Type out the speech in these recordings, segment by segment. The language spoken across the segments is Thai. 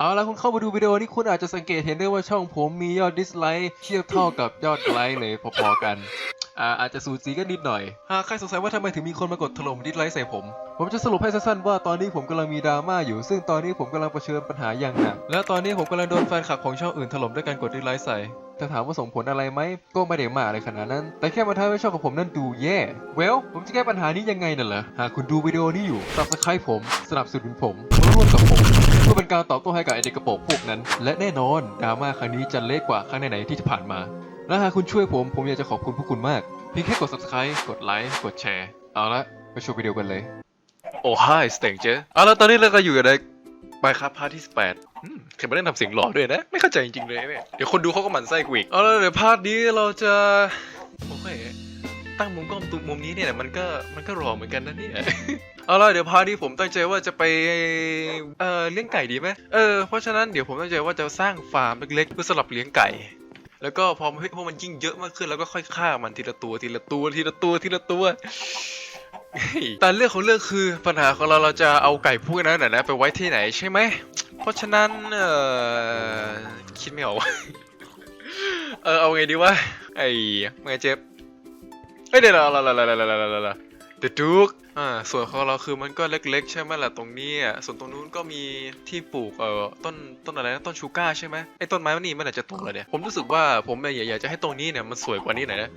เอาละคุณเข้ามาดูวิดีโอนี้คุณอาจจะสังเกตเห็นได้ว่าช่องผมมียอดดิสไลค์เทียบเท่ากับยอดไลค์เลยพอๆกันอ่าอาจจะสูสีกันนิดหน่อย หากใครสงสัยว่าทำไมถึงมีคนมากดถล่มดิสไลค์ใส่ผม ผมจะสรุปให้สั้นๆว่าตอนนี้ผมกำลังมีดราม่าอยู่ ซึ่งตอนนี้ผมกำลังเผชิญปัญหาอย่างหนัก และตอนนี้ผมกำลังโดนแฟนคลับของช่องอื่นถล่มด้วยการกดดิสไลค์ใส่แต่ถามว่าส่งผลอะไรไหม ก็ไม่ได้มากอะไรขนาดนั้น แต่แค่มาทำให้ช่องของผมนั้นดูแย่เวล ผมจะแก้ปัญหานี้ยังไงน่ะเหรอ หากคุณดูวิดีโอนี้อยู่ subscribe ผม สนับสนุนผม ร่วมกับผม พื่อเป็นการตอบโต้ให้กับไอเด็กกระโปรงพวกนั้น และแน่นอนดราม่าครั้งนี้จะเละกว่าครั้งไหนๆที่ผ่านมาและหากคุณช่วยผมผมอยากจะขอบคุณพวกคุณมากเพียงแค่กด subscribe กดไลค์กดแชร์เอาละไปชมวิดีโอกันเลยโอ้ไฮสเต็งเจอเอาละตอนนี้เราก็อยู่ในไปครับพาร์ทที่ 18อืมเคยมาได้ทำเสียงหล่อด้วยนะ ไม่เข้าใจจริงๆเลยเนี่ยเดี๋ยวคนดูเขาก็หมั่นไส้กูอีกเอาละเดี๋ยวพาร์ทนี้เราจะโอเคตั้งมุมกล้องตรงมุมนี้เนี่ยมันก็มันก็หล่อเหมือนกันนะเนี่ย เอาล่ะเดี๋ยวพาร์ทนี้ผมตั้งใจว่าจะไปเอ่อเลี้ยงไก่ดีไหมเออเพราะฉะนั้นเดี๋ยวผมตั้งใจว่าจะสร้างฟาร์มเล็กๆเพื่อสำหรับเลี้ยงไก่ แล้วก็พอเฮ้ยพอมันยิ่งเยอะมากขึ้นแล้วก็ค่อยฆ่ามันทีละตัวทีละตัวทีละตัวทีละตัวแต่เรื่องของเรื่องคือปัญหาของเราเราจะเอาไก่พวกนั้นนะนะไปไว้ที่ไหนใช่ไหมเพราะฉะนั้นเออคิดไม่ออกเออเอาไงดีวะไอ้เมื่อเจ็บเอ้ยเดี๋ยวเราเราเราเราเราเรา เดี๋ยวดูกอ่าส่วนของเราคือมันก็เล็ก ๆ ใช่ไหมล่ะตรงนี้อะส่วนตรงนู้นก็มีที่ปลูกเอ่อต้นต้นอะไรนะต้นชูก้าใช่ไหมไอ้ต้นไม้มันนี่มันอาจจะโตแล้วเนี่ยผมรู้สึกว่าผมเนี่ยอยากจะให้ตรงนี้เนี่ยมันสวยกว่านี้หน่อยนะ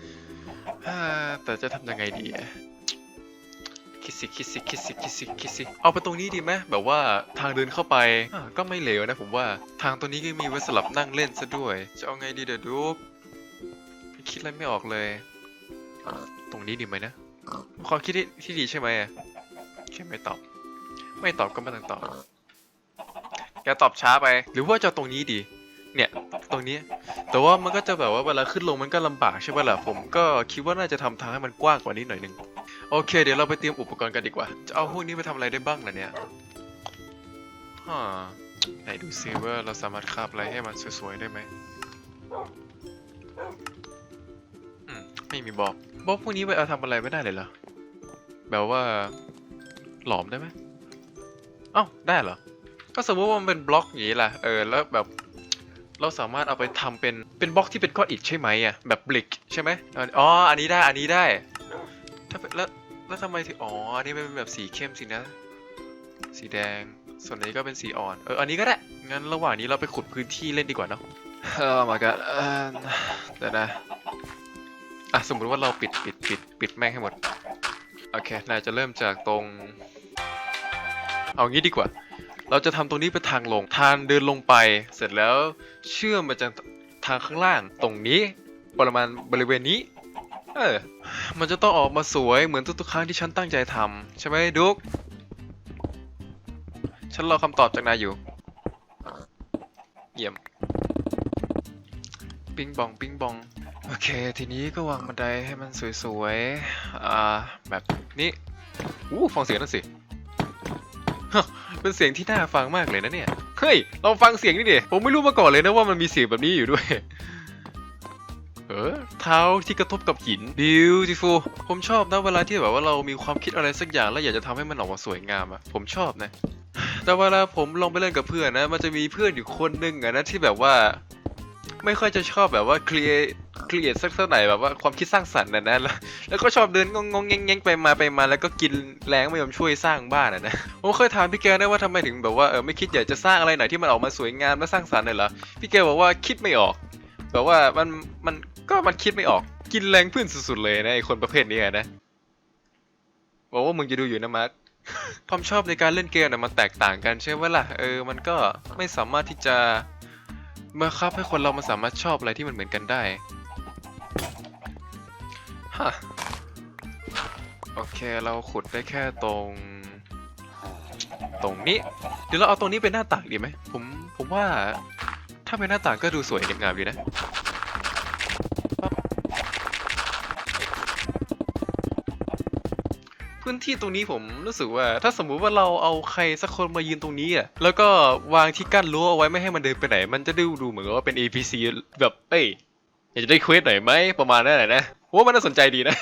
อ่าแต่จะทำยังไงดีอะคิดสิคิดสิคิดสิคิดสิคิดสิเอาไปตรงนี้ดีไหมแบบว่าทางเดินเข้าไปอะก็ไม่เหลวนะผมว่าทางตรงนี้ก็มีไว้สลับนั่งเล่นซะด้วย จะเอาไงดีเดี๋ยวดูคิดอะไรไม่ออกเลยตรงนี้ดีไหมนะ ความคิดที่ที่ดีใช่ไหมอะแค่ไม่ตอบ ไม่ตอบก็ไม่ต้องตอบแกตอบช้าไป หรือว่าจะตรงนี้ดี เนี่ย ตรงนี้ แต่ว่ามันก็จะแบบว่าเวลาขึ้นลงมันก็ลำบากใช่ไหมล่ะ ผมก็คิดว่าน่าจะทำทางให้มันกว้างกว่านี้หน่อยหนึง โอเค เดี๋ยวเราไปเตรียมอุปกรณ์กันดีกว่า จะเอาพวกนี้ไปทำอะไรได้บ้างล่ะเนี่ยฮ่าไหนดูซิว่าเราสามารถคาบอะไรให้มันสวยๆได้ไหมอืมไม่มีบอก บอกพวกนี้ไปเอาทำอะไรไม่ได้เลยเหรอ แบบว่า หลอมได้ไหมเอ้าได้เหรอ ก็สมมติว่ามันเป็นบล็อกอย่างนี้ละเออแล้วแบบ เราสามารถเอาไปทำเป็นเป็นบล็อกที่เป็นก้อนอิฐใช่ไหมอะแบบบลิกใช่ไหมอ๋ออันนี้ได้อันนี้ได้ถ้าแล้วแล้วทำไมถึงอ๋ออันนี้เป็นแบบสีเข้มสินะ สีแดง ส่วนนี้ก็เป็นสีอ่อนเอออันนี้ก็ได้งั้นระหว่างนี้เราไปขุดพื้นที่เล่นดีกว่าเนาะเออมากันเออเดี๋ยวนะ อะสมมุติว่าเราปิดปิดปิดปิดแม่งให้หมด โอเคนายจะเริ่มจากตรง เอางี้ดีกว่า เราจะทำตรงนี้เป็นทางลง ทางเดินลงไป เสร็จแล้วเชื่อมมาจากทางข้างล่างตรงนี้ ประมาณบริเวณนี้ เออ มันจะต้องออกมาสวยเหมือนทุกๆครั้งที่ฉันตั้งใจทำใช่ไหมดุ๊กฉันรอคำตอบจากนายอยู่ เยี่ยม ปิงบอง ปิงบอง โอเค ทีนี้ก็วางบันไดให้มันสวยๆ อ่า แบบนี้ อู้ฟังเสียงนั่นสิเป็นเสียงที่น่าฟังมากเลยนะเนี่ย เฮ้ย ลองฟังเสียงนี่ดิ ผมไม่รู้มาก่อนเลยนะว่ามันมีเสียงแบบนี้อยู่ด้วย เออ เท้าที่กระทบกับหิน beautiful ผมชอบนะเวลาที่แบบว่าเรามีความคิดอะไรสักอย่างแล้วอยากจะทำให้มันออกมาสวยงามอะผมชอบนะ แต่เวลาผมลองไปเล่นกับเพื่อนนะ มันจะมีเพื่อนอยู่คนหนึงอะนะที่แบบว่า ไม่ค่อยจะชอบแบบว่า create create สักเท่าไหร่แบบว่าความคิดสร้างสรรค์นะนะแล้วแล้วก็ชอบเดินงงงๆแงงไปมาไปมาแล้วก็กินแรงไม่ยอมช่วยสร้างบ้านอะนะผมเคยถามพี่แกนะว่าทำไมถึงแบบว่าเออไม่คิดอยากจะสร้างอะไรหน่อยที่มันออกมาสวยงามและสร้างสรรค์เลยเหรอพี่แกบอกว่าคิดไม่ออกแบบว่ามันมันก็มันคิดไม่ออกกินแรงเพื่อนสุดๆเลยนะไอคนประเภทนี้นะบอกว่ามึงจะดูอยู่นะมาร์คความชอบในการเล่นเกมน่ะมันแตกต่างกันใช่ไหมล่ะเออมันก็ไม่สามารถที่จะมาคับให้คนเรามันสามารถชอบอะไรที่มันเหมือนกันได้ โอเคเราขุดได้แค่ตรง ตรงนี้ เดี๋ยวเราเอาตรงนี้เป็นหน้าต่างดีไหมผมผมว่า ถ้าเป็นหน้าต่างก็ดูสวยงามดีนะพื้นที่ตรงนี้ผมรู้สึกว่า ถ้าสมมุติว่าเราเอาใครสักคนมายืนตรงนี้อะแล้วก็วางที่กั้นรั้วเอาไว้ไม่ให้มันเดินไปไหน มันจะดูดูเหมือนว่าเป็น APC แบบเอ้ยอยากจะได้เควสหน่อยไหมประมาณนั้นแหละนะ ผมว่ามันน่าสนใจดีนะ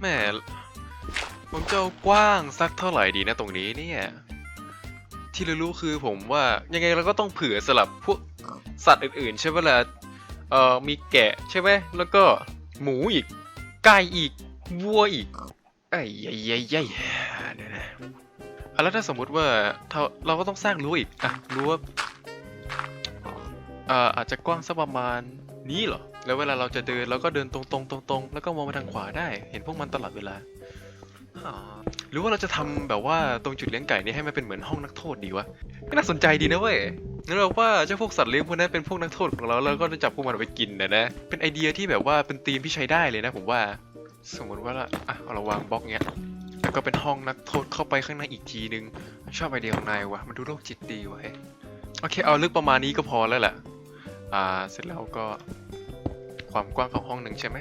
แหม่ผมจะกว้างสักเท่าไหร่ดีนะตรงนี้เนี่ย ที่รู้ๆคือผมว่ายังไงเราก็ต้องเผื่อสลับพวกสัตว์อื่นๆ ใช่ไหมล่ะเอ่อมีแกะใช่ไหมแล้วก็หมูอีกไก่อีกวัวอีกไอ้ยัยยัยยัยเดี๋ยนะอะแล้วถ้าสมมุติว่าถ้าเราก็ต้องสร้างรั้วอีกอะรั้วเอ่ออาจจะกว้างสักประมาณนี้เหรอ แล้วเวลาเราจะเดินเราก็เดินตรงๆตรงๆแล้วก็มองไปทางขวาได้ เห็นพวกมันตลอดเวลาหรือว่าเราจะทำแบบว่าตรงจุดเลี้ยงไก่นี้ให้มันเป็นเหมือนห้องนักโทษดีวะก็น่าสนใจดีนะเว้ยนั่นแปลว่าเจ้าพวกสัตว์เลี้ยงพวกนั้นเป็นพวกนักโทษของเราแล้วก็จะจับพวกมันไปกินนะนะ เป็นไอเดียที่แบบว่าเป็นธีมที่ใช้ได้เลยนะผมว่า สมมติว่าละอะเอาราวางบล็อกเงี้ยแล้วก็เป็นห้องนักโทษเข้าไปข้างในอีกทีนึง ชอบไอเดียของนายวะมันดูโรคจิตดีวะโอเคเอาลึกประมาณนี้ก็พอแล้วแหละอ่าเสร็จแล้วก็ ความกว้างของห้องหนึ่งใช่ไหม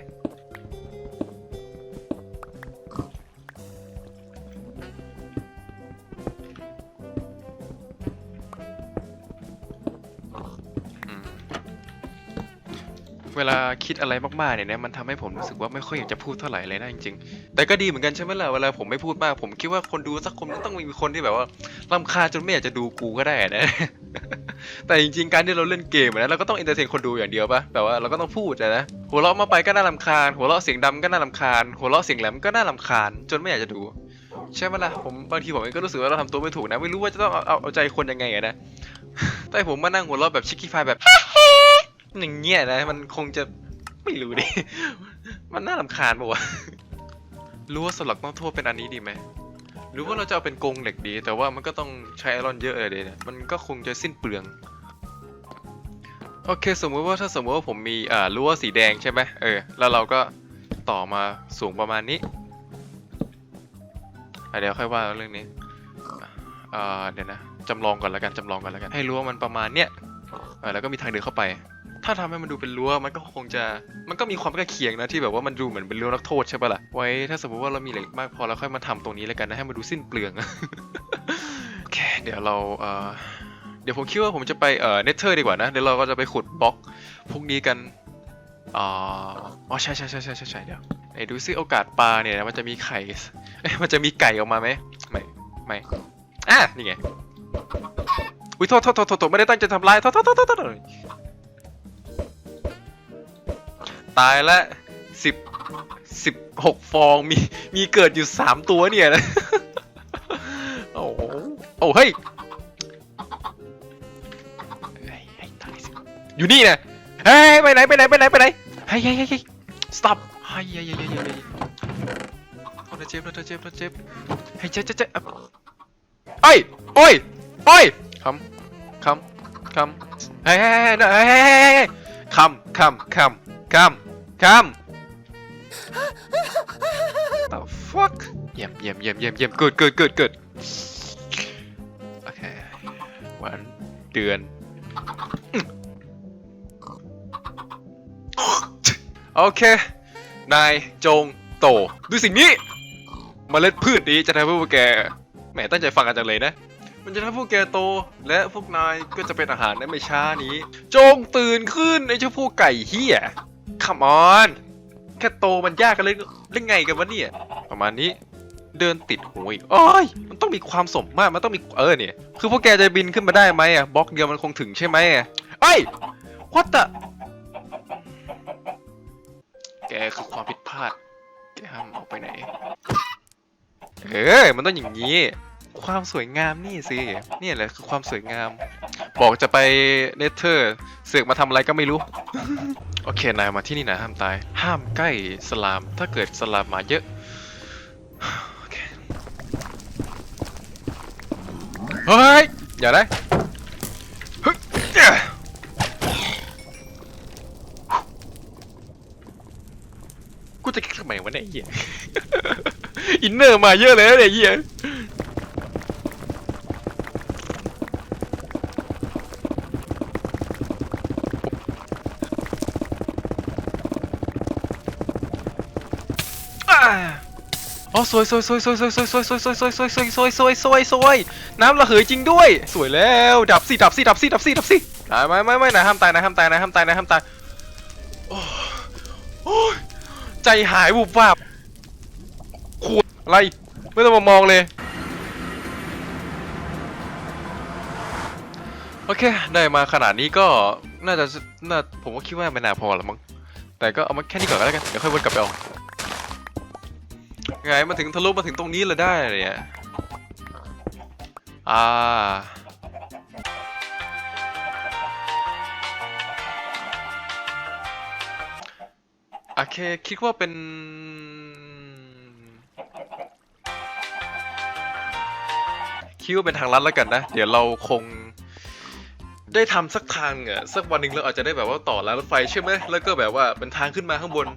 เวลาคิดอะไรมากๆเนี่ยนะมันทำให้ผมรู้สึกว่าไม่ค่อยอยากจะพูดเท่าไหร่เลยนะจริงๆ แต่ก็ดีเหมือนกันใช่ไหมล่ะเวลาผมไม่พูดมาก ผมคิดว่าคนดูสักคนต้องมีคนที่แบบว่ารำคาญจนไม่อยากจะดูกูก็ได้นะ แต่จริงๆการที่เราเล่นเกมนะเราก็ต้องเอนเตอร์เทนคนดูอย่างเดียวปะแต่ว่าเราก็ต้องพูดนะหัวเราะมาไปก็น่ารำคาญ หัวเราะเสียงดำก็น่ารำคาญ หัวเราะเสียงแหลมก็น่ารำคาญ จนไม่อยากจะดู ใช่ไหมล่ะผมบางทีผมเองก็รู้สึกว่าเราทำตัวไม่ถูกนะ ไม่รู้ว่าจะต้องเอาเอาเอาใจคนยังไงนะแต่ผมมานั่งหัวเราะแบบชิคกี้พายแบบอย่างเงี้ยนะมันคงจะไม่รู้ดิมันน่ารำคาญปะวะรู้ว่าสลักต้องโทษเป็นอันนี้ดีไหม หรือว่าเราจะเอาเป็นกรงเหล็กดี แต่ว่ามันก็ต้องใช้ไอรอนเยอะเลยเนี่ยมันก็คงจะสิ้นเปลือง โอเค สมมุติว่าถ้าสมมติว่าผมมีอ่ารั้วสีแดงใช่ไหมเออ แล้วเราก็ต่อมาสูงประมาณนี้เดี๋ยวค่อยว่าเรื่องนี้เดี๋ยวนะจำลองก่อนแล้วกันจำลองก่อนแล้วกัน ให้รั้วมันประมาณเนี้ยแล้วก็มีทางเดินเข้าไป ถ้าทำให้มันดูเป็นรั้วมันก็คงจะมันก็มีความใกล้เคียงนะที่แบบว่ามันดูเหมือนเป็นรั้วนักโทษใช่ปะล่ะไว้ถ้าสมมติว่าเรามีเหล็กมากพอเราค่อยมาทำตรงนี้แล้วกันนะให้มันดูสิ้นเปลืองโอเค เดี๋ยวเราเอ่อเดี๋ยวผมคิดว่าผมจะไปเอ่อเนเธอร์ดีกว่านะ เดี๋ยวเราก็จะไปขุดบล็อกพวกนี้กันอ่าอ๋อใช่ใช่ใช่ใช่ใช่ใช่เดี๋ยวไหนดูซิโอกาสปลาเนี่ยมันจะมีไข่มันจะมีไก่ออกมาไหมไม่ไม่อะนี่ไงอุ้ยโทษโทษโทษโทษไม่ได้ตั้งใจทำร้ายทษโทษโทษโทษโทษ ตายละสิบสิบหกฟองมีมีเกิดอยู่สามตัวเนี่ยนะ โอ้โหโอ้เฮ้ยอยู่นี่นะเฮ้ยไปไหนไปไหนไปไหนไปไหนเฮ้ยเฮ้ยเฮ้ยเฮ้ย stop เฮ้ยเฮ้ยเฮ้ยเฮ้ยเฮ้ยเฮ้ยโทษนะเจ็บโทษนะเจ็บโทษนะเจ็บเฮ้ยเจ็บเจ็บเจ็บเอ้ยโอ้ยโอ้ยคำคำคำเฮ้ยเฮ้ยเฮ้ยเฮ้ยเฮ้ยเฮ้ยเฮ้ยคำคำคำคำ คำ the fuck เยี่ยมเยี่ยมเยี่ยมเยี่ยมเยี่ยมเกิดเกิดเกิดเกิดโอเควันเดือน โอเค นายจงโตด้วยสิ่งนี้มเมล็ดพืชนี้จะทำให้พวกแกแหมตั้งใจฟังกันจังเลยนะ มันจะทำให้พวกแกโต และพวกนายก็จะเป็นอาหารในไม่ช้านี้ จงตื่นขึ้นไอ้เจ้าพวกไก่เฮีย come on แค่โตมันยากกันเลยเล่นไงกันวะเนี่ย ประมาณนี้ เดินติดหูอีกโอ้ย มันต้องมีความสมมาตรมันต้องมี เออเนี่ย คือพวกแกจะบินขึ้นมาได้ไหมอะ บล็อกเดียวมันคงถึงใช่ไหมอะเอ้ย what the แกคือความผิดพลาด แกห้ามออกไปไหน เออ มันต้องอย่างนี้ ความสวยงามนี่สิ เนี่ยแหละคือความสวยงาม บอกจะไปเนเธอร์ เสือกมาทำอะไรก็ไม่รู้ โอเคนายมาที่นี่นะห้ามตาย ห้ามใกล้สลาม ถ้าเกิดสลามมาเยอะโอเคเฮ้ย อย่าได้เฮ้ยกูจะคิดทำไมวะเนี่ยไอ้เหี้ย อินเนอร์มาเยอะเลยนะเนี่ยไอ้เหี้ย อ่าอ๋อ สวยสวยสวยสวยสวยสวยสวยสวยสวยสวยสวยสวยสวยสวยสวยสวยน้ำระเหยจริงด้วย สวยแล้ว ดับสิดับสิดับสิดับสิดับสิไม่ไม่ไม่นะห้ามตายนะห้ามตายนะห้ามตายนะห้ามตายโอ้ยใจหายบุบวับขวดอะไรไม่ต้องมามองเลยโอเค ได้มาขนาดนี้ก็น่าจะน่าผมก็คิดว่าไม่น่าพอละมั้งแต่ก็เอามาแค่นี้ก่อนก็แล้วกัน เดี๋ยวค่อยวนกลับไปเอา ไงมาถึงทะลุมาถึงตรงนี้เลยได้เลยเนี่ยอ่าโอเคคิดว่าเป็นคิดว่าเป็นทางลัดแล้วกันนะ เดี๋ยวเราคงได้ทำสักทางอะสักวันหนึ่งเราอาจจะได้แบบว่าต่อรางรถไฟใช่ไหมแล้วก็แบบว่าเป็นทางขึ้นมาข้างบน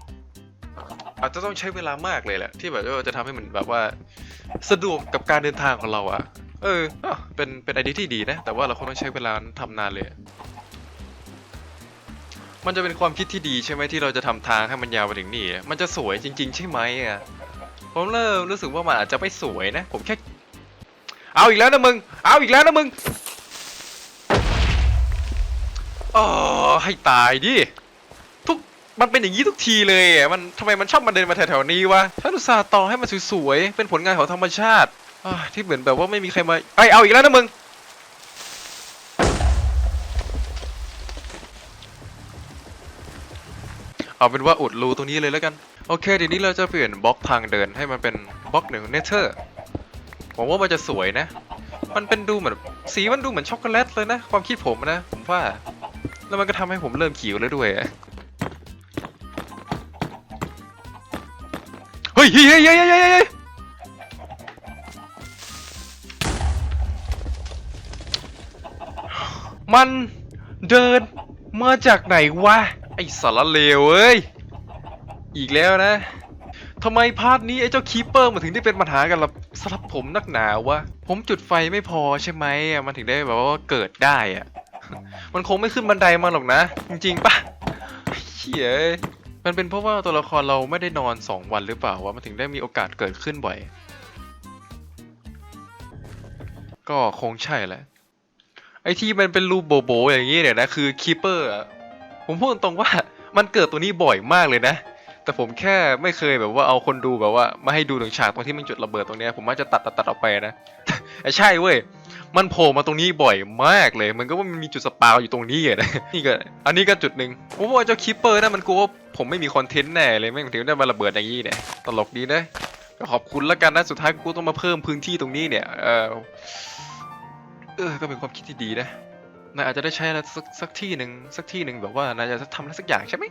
อาจจะต้องใช้เวลามากเลยแหละ ที่แบบว่าจะทำให้มันแบบว่า สะดวกกับการเดินทางของเราอะเออเป็นเป็นไอเดียที่ดีนะ แต่ว่าเราคงต้องใช้เวลาทำนานเลย มันจะเป็นความคิดที่ดีใช่ไหมที่เราจะทำทางให้มันยาวไปถึงนี่ มันจะสวยจริง ๆ ใช่ไหมอะผมเริ่มรู้สึกว่ามันอาจจะไม่สวยนะ ผมแค่ เอาอีกแล้วนะมึง เอาอีกแล้วนะมึงอ๋อให้ตายดิ มันเป็นอย่างนี้ทุกทีเลยอะมันทำไมมันชอบมาเดินมาแถวๆนี้วะถ้าอุตส่าห์ต่อให้มันสวยๆเป็นผลงานของธรรมชาติอ่าที่เหมือนแบบว่าไม่มีใครมาไอยเอาอีกแล้วนะมึงเอาเป็นว่าอุดรูตรงนี้เลยแล้วกัน โอเคเดี๋ยวนี้เราจะเปลี่ยนบล็อกทางเดินให้มันเป็นบล็อกหนึ่งเนเธอร์ผมว่ามันจะสวยนะ มันเป็นดูเหมือนสีมันดูเหมือนช็อกโกแลตเลยนะ ความคิดผมนะ ผมว่า แล้วมันก็ทำให้ผมเริ่มขิวแล้วด้วย ยเฮ้ยเฮ้ยเฮ้ยเฮ้ยเฮ้ยมันเดินมาจากไหนวะ ไอสารเลวเอ้ย อีกแล้วนะทำไมพาร์ทนี้ไอ้เจ้าคีเปอร์มันถึงได้เป็นปัญหากันล่ะสำหรับผมนักหนาวะ ผมจุดไฟไม่พอใช่ไหมอะมันถึงได้แบบว่าเกิดได้อะมันคงไม่ขึ้นบันไดมาหรอกนะ จริงๆปะเฮีย มันเป็นเพราะว่าตัวละครเราไม่ได้นอน 2 วันหรือเปล่าวะมันถึงได้มีโอกาสเกิดขึ้นบ่อย ก็คงใช่แหละ ไอที่มันเป็นรูโบโบอย่างนี้เนี่ยนะคือคีเปอร์ผมพูดตรงว่ามันเกิดตัวนี้บ่อยมากเลยนะ แต่ผมแค่ไม่เคยแบบว่าเอาคนดูแบบว่ามาให้ดูถึงฉากตรงที่มันจุดระเบิดตรงเนี้ยผมว่าจะตัดตัดตัดออกไปนะไอ้ใช่เว้ย มันโผล่มาตรงนี้บ่อยมากเลย มันก็ว่ามันมีจุดสปาวอยู่ตรงนี้อะนะนี่ก็อันนี้ก็จุดหนึ่งผมว่าเจ้าคิปเปอร์นั่นมันกลัวว่าผมไม่มีคอนเทนต์แน่เลยไม่งถึงได้มาระเบิดอย่างนี้เนี่ยตลกดีนะก็ขอบคุณแล้วกันนะสุดท้ายกูต้องมาเพิ่มพื้นที่ตรงนี้เนี่ยเออเออก็เป็นความคิดที่ดีนะนายอาจจะได้ใช้อะไรสักสักที่หนึ่งสักที่หนึ่งแบบว่านายจะทำอะไรสักอย่างใช่ไหม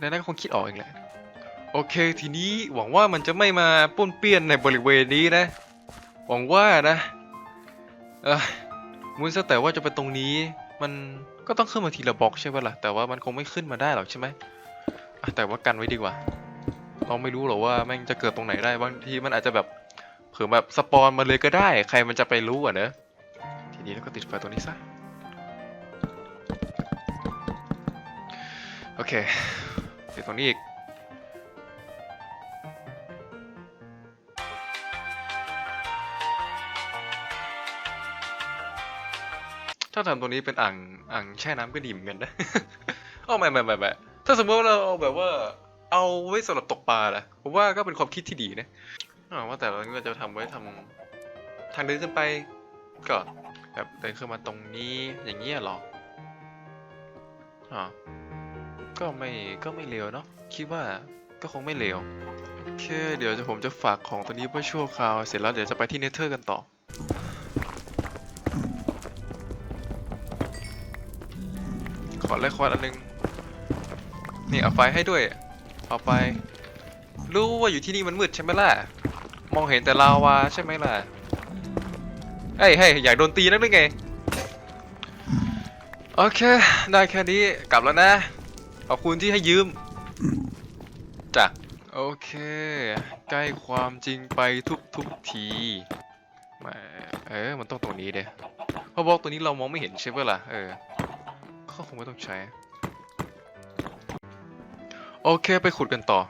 นายน่าก็คงคิดออกเองแหละโอเค ทีนี้หวังว่ามันจะไม่มาป้วนเปี้ยนในบริเวณนี้นะ หวังว่านะเออมุ้นซะแต่ว่าจะเป็นตรงนี้ มันก็ต้องขึ้นมาทีละบล็อกใช่ปะล่ะ แต่ว่ามันคงไม่ขึ้นมาได้หรอกใช่ไหมแต่ว่ากันไว้ดีกว่า เราไม่รู้หรอกว่าแม่งจะเกิดตรงไหนได้บางทีมันอาจจะแบบเผื่อแบบสปอนมาเลยก็ได้ ใครมันจะไปรู้อะเนอะทีนี้เราก็ติดไฟตัวนี้ซะโอเคติดตรงนี้อีก ถ้าทำตัวนี้เป็นอ่างอ่างแช่น้ำก็ดีเหมือนกันนะ เอาไม่ไม่ไม่ไม่ถ้าสมมติว่าเราเอาแบบว่า เอาไว้สำหรับตกปลาล่ะผมว่าก็เป็นความคิดที่ดีนะอ่าว่าแต่เราจะทำไว้ทำทางเดินขึ้นไป ก็แบบเดินขึ้นมาตรงนี้อย่างเงี้ยเหรออ่าก็ไม่ก็ไม่เลวเนาะคิดว่าก็คงไม่เลวโอเคเดี๋ยวจะผมจะฝากของตัวนี้ไว้ชั่วคราวเสร็จแล้วเดี๋ยวจะไปที่เนเธอร์กันต่อ ขอแลกควอดอันหนึง นี่เอาไฟให้ด้วย เอาไป รู้ว่าอยู่ที่นี่มันมืดใช่ไหมล่ะ มองเห็นแต่ลาวาใช่ไหมล่ะเฮ้ยเฮ้ยอยากโดนตีนักหรือไง โอเค ได้แค่นี้กลับแล้วนะ ขอบคุณที่ให้ยืมจ้ะโอเค ใกล้ความจริงไปทุกทุกทีแหมเออ มันต้องตรงนี้เด้เพราะบล็อกตัวนี้เรามองไม่เห็นใช่ไหมล่ะ เออ คงไม่ต้องใช้ โอเคไปขุดกันต่อ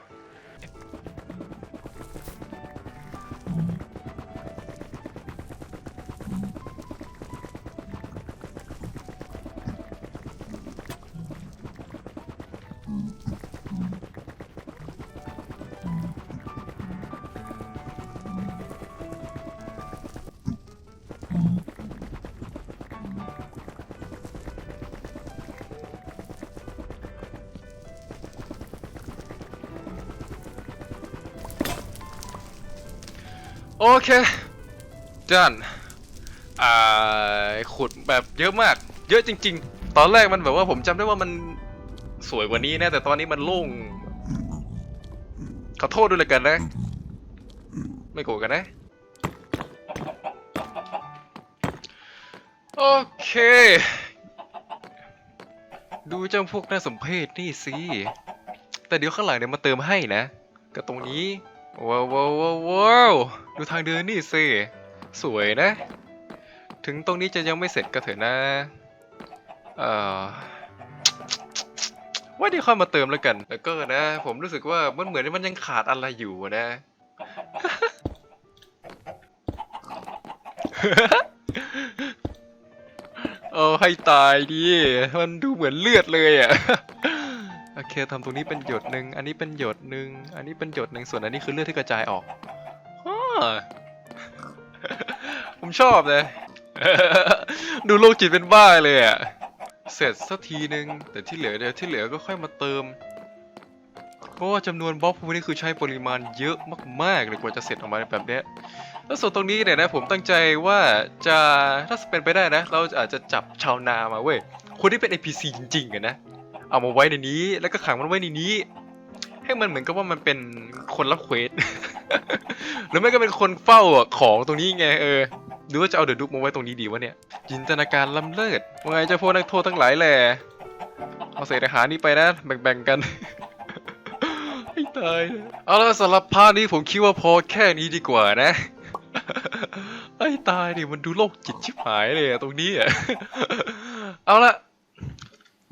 โอเคจานอ่าขุดแบบเยอะมาก เยอะจริง ๆ ตอนแรกมันแบบว่าผมจำได้ว่ามันสวยกว่านี้นะ แต่ตอนนี้มันโล่ง ขอโทษด้วยเลยกันนะ ไม่โกรธกันนะ โอเค ดูเจ้าพวกน่าสมเพชนี่สิ แต่เดี๋ยวข้างหลังเนี่ยมาเติมให้นะ ก็ตรงนี้ ว้าวว้าวว้าวดูทางเดินนี่สิสวยนะ ถึงตรงนี้จะยังไม่เสร็จก็เถอะนะเอ่อว่าเดี๋ยวค่อยมาเติมแล้วกัน แล้วก็นะ ผมรู้สึกว่ามันเหมือนมันยังขาดอะไรอยู่นะ เออให้ตายดิ มันดูเหมือนเลือดเลยอะ เคทำตรงนี้เป็นหยดหนึ่งอันนี้เป็นหยดหนึ่งอันนี้เป็นหยดหนึ่งส่วนอันนี้คือเลือดที่กระจายออกผมชอบเลย ดูโลกจิตเป็นบ้าเลยอะ เสร็จสักทีหนึ่งแต่ที่เหลือเดี๋ยวที่เหลือก็ค่อยมาเติม เพราะว่าจำนวนบล็อกพวกนี้คือใช้ปริมาณเยอะมากๆเลยกว่าจะเสร็จออกมาแบบเนี้ยแล้วส่วนตรงนี้เนี่ยนะผมตั้งใจว่าจะถ้าเป็นไปได้นะ เราอาจจะจับชาวนามาเว้ยคนที่เป็น NPC จริงๆอะนะ เอามาไว้ในนี้ แล้วก็ขังมันไว้ในนี้ ให้มันเหมือนกับว่ามันเป็นคนรับเควส หรือไม่ก็เป็นคนเฝ้าของตรงนี้ไงเออหรือว่าจะเอาเดอะดุกมาไว้ตรงนี้ดีวะเนี่ยจินตนาการล้ำเลิศว่าไงเจ้าพวกนักโทษทั้งหลายแหละเอาเศษอาหารนี้ไปนะแบ่งๆกันให้ตายเอาละสำหรับพาร์ทนี้ผมคิดว่าพอแค่นี้ดีกว่านะไอ้ตายดิมันดูโรคจิตชิบหายเลยอะตรงนี้อะเอาละ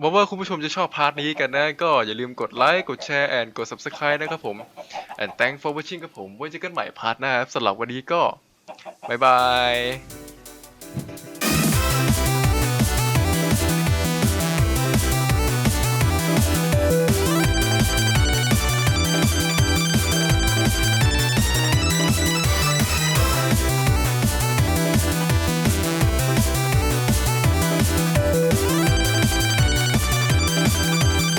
หวังว่าคุณผู้ชมจะชอบพาร์ทนี้กันนะ ก็อย่าลืมกดไลค์กดแชร์แอนกด subscribe นะครับผม and thank for watching ครับผมไว้เจอกันใหม่พาร์ทหน้าครับสำหรับวันนี้ก็ บ๊ายบาย